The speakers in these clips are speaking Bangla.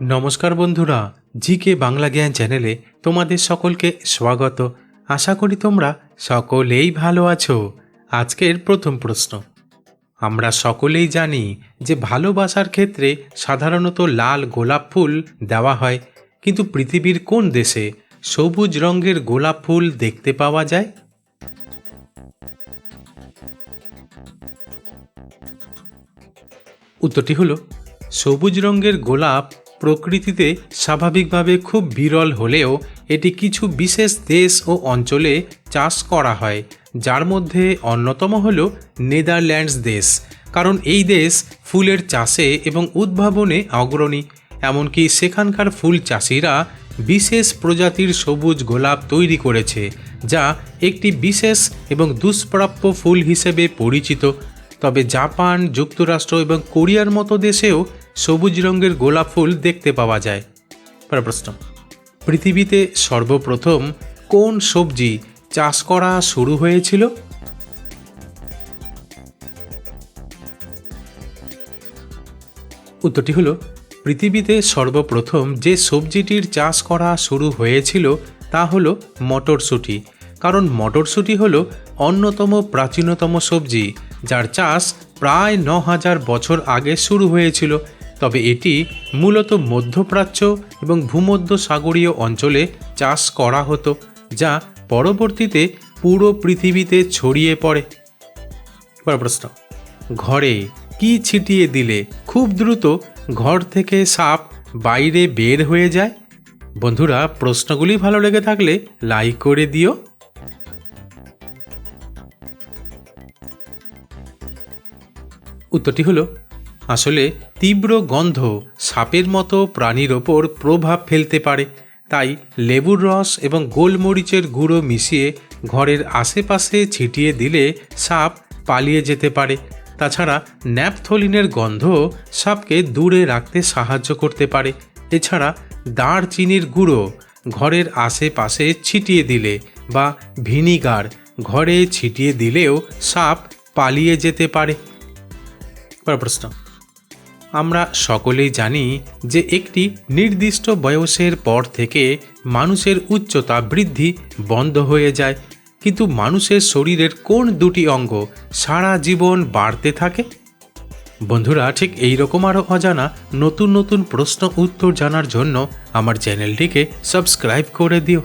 নমস্কার বন্ধুরা জি কে বাংলা জ্ঞান চ্যানেলে তোমাদের সকলকে স্বাগত। আশা করি তোমরা সকলেই ভালো আছো। আজকের প্রথম প্রশ্ন। আমরা সকলেই জানি যে ভালোবাসার ক্ষেত্রে সাধারণত লাল গোলাপ ফুল দেওয়া হয়, কিন্তু পৃথিবীর কোন দেশে সবুজ রঙের গোলাপ ফুল দেখতে পাওয়া যায়? উত্তরটি হলো, সবুজ রঙের গোলাপ প্রকৃতিতে স্বাভাবিকভাবে খুব বিরল হলেও এটি কিছু বিশেষ দেশ ও অঞ্চলে চাষ করা হয়, যার মধ্যে অন্যতম হল নেদারল্যান্ডস দেশ। কারণ এই দেশ ফুলের চাষে এবং উদ্ভাবনে অগ্রণী, এমনকি সেখানকার ফুল চাষিরা বিশেষ প্রজাতির সবুজ গোলাপ তৈরি করেছে, যা একটি বিশেষ এবং দুষ্প্রাপ্য ফুল হিসেবে পরিচিত। তবে জাপান, যুক্তরাষ্ট্র এবং কোরিয়ার মতো দেশেও সবুজ রঙের গোলাপ ফুল দেখতে পাওয়া যায়। প্রশ্ন। পৃথিবীতে সর্বপ্রথম কোন সবজি চাষ করা শুরু হয়েছিল? উত্তরটি হলো, পৃথিবীতে সর্বপ্রথম যে সবজিটির চাষ করা শুরু হয়েছিল তা হলো মটরশুঁটি। কারণ মটরশুঁটি হলো অন্যতম প্রাচীনতম সবজি। যার চাষ প্রায় ন হাজার বছর আগে শুরু হয়েছিল। তবে এটি মূলত মধ্যপ্রাচ্য এবং ভূমধ্য সাগরীয় অঞ্চলে চাষ করা হতো, যা পরবর্তীতে পুরো পৃথিবীতে ছড়িয়ে পড়ে। প্রশ্ন, ঘরে কি ছিটিয়ে দিলে খুব দ্রুত ঘর থেকে সাপ বাইরে বের হয়ে যায়? বন্ধুরা, প্রশ্নগুলি ভালো লেগে থাকলে লাইক করে দিও। উত্তরটি হলো, আসলে তীব্র গন্ধ সাপের মতো প্রাণীর ওপর প্রভাব ফেলতে পারে, তাই লেবুর রস এবং গোলমরিচের গুঁড়ো মিশিয়ে ঘরের আশেপাশে ছিটিয়ে দিলে সাপ পালিয়ে যেতে পারে। তাছাড়া ন্যাপথলিনের গন্ধ সাপকে দূরে রাখতে সাহায্য করতে পারে। এছাড়া দারচিনির গুঁড়ো ঘরের আশেপাশে ছিটিয়ে দিলে বা ভিনিগার ঘরে ছিটিয়ে দিলেও সাপ পালিয়ে যেতে পারে। প্রশ্ন। আমরা সকলেই জানি যে একটি নির্দিষ্ট বয়সের পর থেকে মানুষের উচ্চতা বৃদ্ধি বন্ধ হয়ে যায়, কিন্তু মানুষের শরীরের কোন দুটি অঙ্গ সারা জীবন বাড়তে থাকে? বন্ধুরা, ঠিক এই রকম আরও অজানা নতুন নতুন প্রশ্ন উত্তর জানার জন্য আমার চ্যানেলটিকে সাবস্ক্রাইব করে দিও।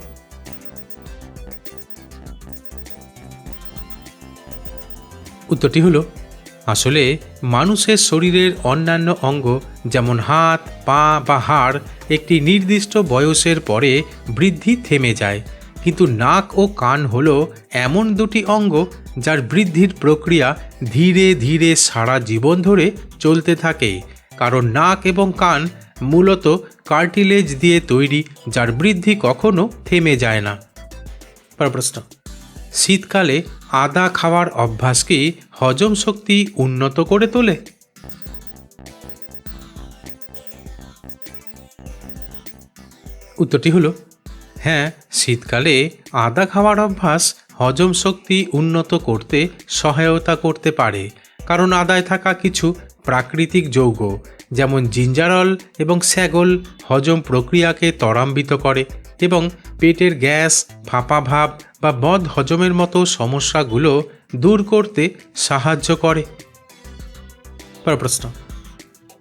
উত্তরটি হলো আসলে মানুষের শরীরের অন্যান্য অঙ্গ, যেমন হাত, পা বা হাড়, একটি নির্দিষ্ট বয়সের পরে বৃদ্ধি থেমে যায়। কিন্তু নাক ও কান হল এমন দুটি অঙ্গ যার বৃদ্ধির প্রক্রিয়া ধীরে ধীরে সারা জীবন ধরে চলতে থাকে। কারণ নাক এবং কান মূলত কার্টিলেজ দিয়ে তৈরি, যার বৃদ্ধি কখনো থেমে যায় না। প্রশ্ন। শীতকালে আদা খাওয়ার অভ্যাস কি হজম শক্তি উন্নত করে তোলে? উত্তরটি হলো হ্যাঁ শীতকালে আদা খাওয়ার অভ্যাস হজম শক্তি উন্নত করতে সহায়তা করতে পারে, কারণ আদায় থাকা কিছু প্রাকৃতিক যৌগ, যেমন জিঞ্জারল এবং স্যাগল হজম প্রক্রিয়াকে ত্বরান্বিত করে এবং পেটের গ্যাস, ফাঁপা ভাব বা বদ হজমের মতো সমস্যাগুলো দূর করতে সাহায্য করে। প্রশ্ন।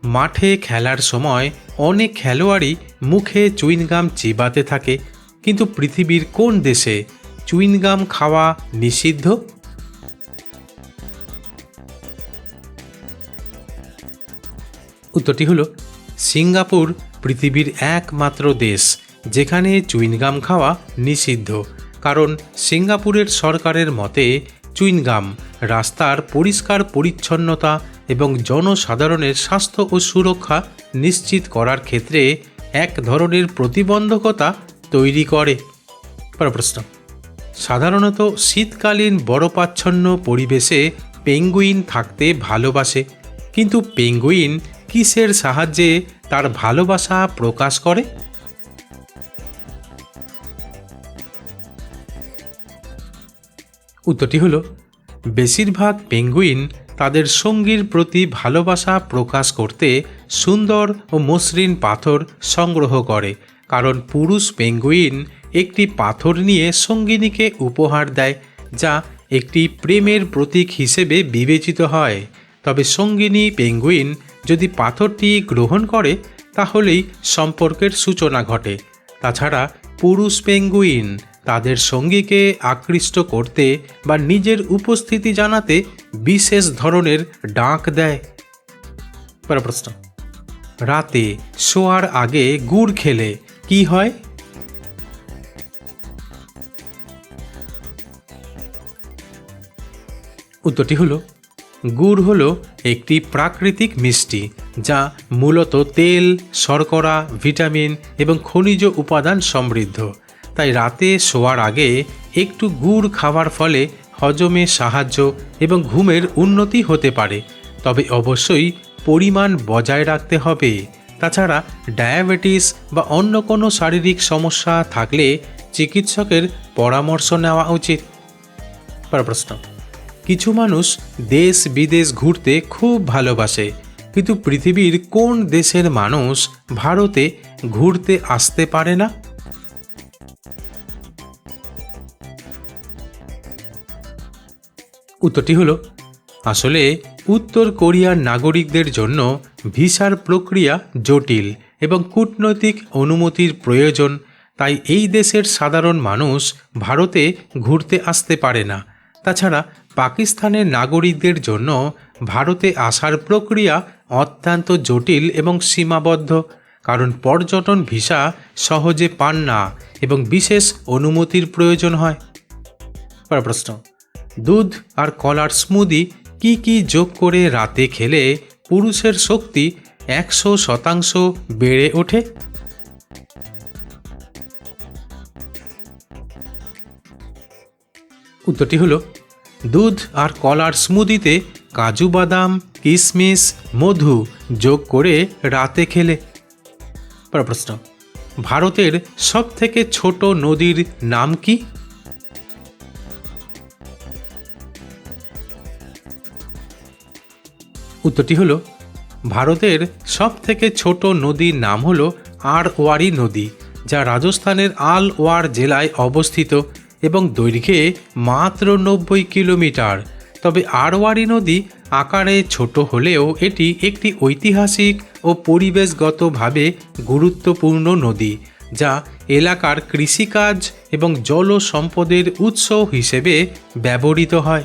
মাঠে খেলার সময় অনেক খেলোয়াড়ই মুখে চুইনগাম চিবাতে থাকে, কিন্তু পৃথিবীর কোন দেশে চুইনগাম খাওয়া নিষিদ্ধ? উত্তরটি হলো, সিঙ্গাপুর পৃথিবীর একমাত্র দেশ। যেখানে চুইনগাম খাওয়া নিষিদ্ধ। কারণ সিঙ্গাপুরের সরকারের মতে, চুইনগাম রাস্তার পরিষ্কার পরিচ্ছন্নতা এবং জনসাধারণের স্বাস্থ্য ও সুরক্ষা নিশ্চিত করার ক্ষেত্রে এক ধরনের প্রতিবন্ধকতা তৈরি করে। প্রশ্ন। সাধারণত শীতকালীন বরফাচ্ছন্ন পরিবেশে পেঙ্গুইন থাকতে ভালোবাসে। কিন্তু পেঙ্গুইন কিসের সাহায্যে তার ভালোবাসা প্রকাশ করে? উত্তরটি হলো, বেশিরভাগ পেঙ্গুইন তাদের সঙ্গীর প্রতি ভালোবাসা প্রকাশ করতে সুন্দর ও মসৃণ পাথর সংগ্রহ করে, কারণ পুরুষ পেঙ্গুইন একটি পাথর নিয়ে সঙ্গিনীকে উপহার দেয়, যা একটি প্রেমের প্রতীক হিসেবে বিবেচিত হয়। তবে সঙ্গিনী পেঙ্গুইন যদি পাথরটি গ্রহণ করে, তাহলেই সম্পর্কের সূচনা ঘটে। তাছাড়া পুরুষ পেঙ্গুইন তাদের সঙ্গীকে আকৃষ্ট করতে বা নিজের উপস্থিতি জানাতে বিশেষ ধরনের ডাক দেয়। প্রশ্ন রাতে শোয়ার আগে গুড় খেলে কি হয়? উত্তরটি হলো, গুড় হলো একটি প্রাকৃতিক মিষ্টি যা মূলত তেল, শর্করা, ভিটামিন এবং খনিজ উপাদান সমৃদ্ধ। তাই রাতে শোয়ার আগে একটু গুড় খাওয়ার ফলে হজমে সাহায্য এবং ঘুমের উন্নতি হতে পারে। তবে অবশ্যই পরিমাণ বজায় রাখতে হবে। তাছাড়া ডায়াবেটিস বা অন্য কোনো শারীরিক সমস্যা থাকলে চিকিৎসকের পরামর্শ নেওয়া উচিত। প্রশ্ন কিছু মানুষ দেশ বিদেশ ঘুরতে খুব ভালোবাসে, কিন্তু পৃথিবীর কোন দেশের মানুষ ভারতে ঘুরতে আসতে পারে না? উত্তরটি হলো, আসলে উত্তর কোরিয়ার নাগরিকদের জন্য ভিসার প্রক্রিয়া জটিল এবং কূটনৈতিক অনুমতির প্রয়োজন, তাই এই দেশের সাধারণ মানুষ ভারতে ঘুরতে আসতে পারে না। তাছাড়া পাকিস্তানের নাগরিকদের জন্য ভারতে আসার প্রক্রিয়া অত্যন্ত জটিল এবং সীমাবদ্ধ, কারণ পর্যটন ভিসা সহজে পান না এবং বিশেষ অনুমতির প্রয়োজন হয়। প্রশ্ন দুধ আর কলার স্মুদি কি কি যোগ করে রাতে খেলে পুরুষের শক্তি একশো শতাংশ বেড়ে ওঠে? উত্তরটি হলো, দুধ আর কলার স্মুদিতে কাজু বাদাম কিশমিশ মধু যোগ করে রাতে খেলে। প্রশ্ন, ভারতের সবথেকে ছোট নদীর নাম কি? উত্তরটি হলো, ভারতের সব থেকে ছোট নদীর নাম হলো আরওয়ারি নদী, যা রাজস্থানের আলওয়ার জেলায় অবস্থিত এবং দৈর্ঘ্যে মাত্র নব্বই কিলোমিটার। তবে আরওয়ারি নদী আকারে ছোট হলেও এটি একটি ঐতিহাসিক ও পরিবেশগতভাবে গুরুত্বপূর্ণ নদী, যা এলাকার কৃষিকাজ এবং জল সম্পদের উৎস হিসেবে ব্যবহৃত হয়।